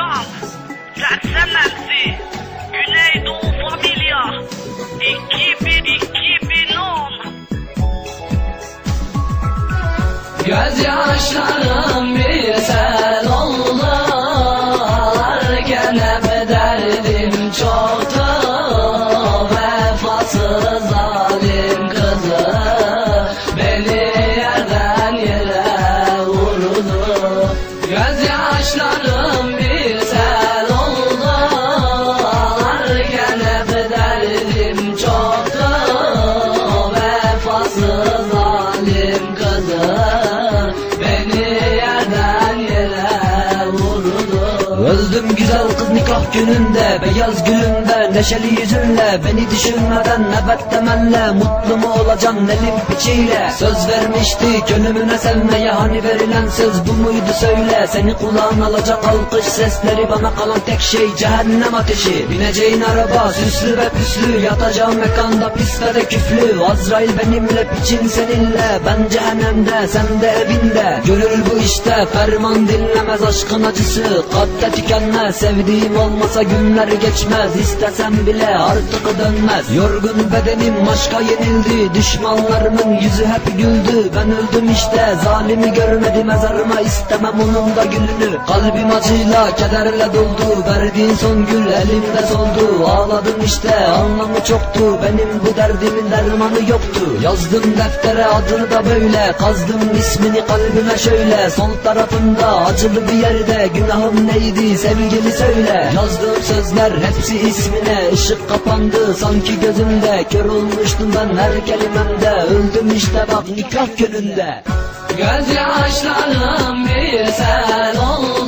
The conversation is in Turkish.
jobs that tendency unei do familia equipe equipe nom Gazi aşklarım Öldüm güzel kız nikah gününde Beyaz gülünde neşeli yüzünle Beni düşünmeden evet temenle Mutlu mu olacaksın elim piçiyle? Söz vermiştik ölümüne sevmeye Hani verilen söz bu muydu söyle? Seni kulağın alacak alkış sesleri Bana kalan tek şey cehennem ateşi. Bineceğin araba süslü ve püslü Yatacağım mekanda pis ve de küflü. Azrail benimle piçin seninle Ben cehennemde sen de evinde. Gönül bu işte ferman dinlemez aşkın acısı. Kalpte tükenmez sevdiğim olmasa günler geçmez. İstesem bile artık dönmez. Yorgun bedenim aşka yenildi. Düşmanlarımın yüzü hep güldü. Ben öldüm işte. Zalimi görmedim mezarıma istemem onun da gülünü. Kalbim acıyla kederle doldu. Verdiğin son gül elimde soldu. Ağladım işte. Anlamı çoktu. Benim bu derdimin dermanı yoktu. Yazdım deftere adını da böyle. Kazdım ismini kalbime şöyle. Sol tarafında acılı bir yerde. Günahım neydi sevgili söyle. Yazdığım sözler hepsi ismine. Işık kapandı sanki gözümde. Kör olmuştum ben her kelimemde. Öldüm işte bak nikah gününde Gözyaşlarım bir sel oldu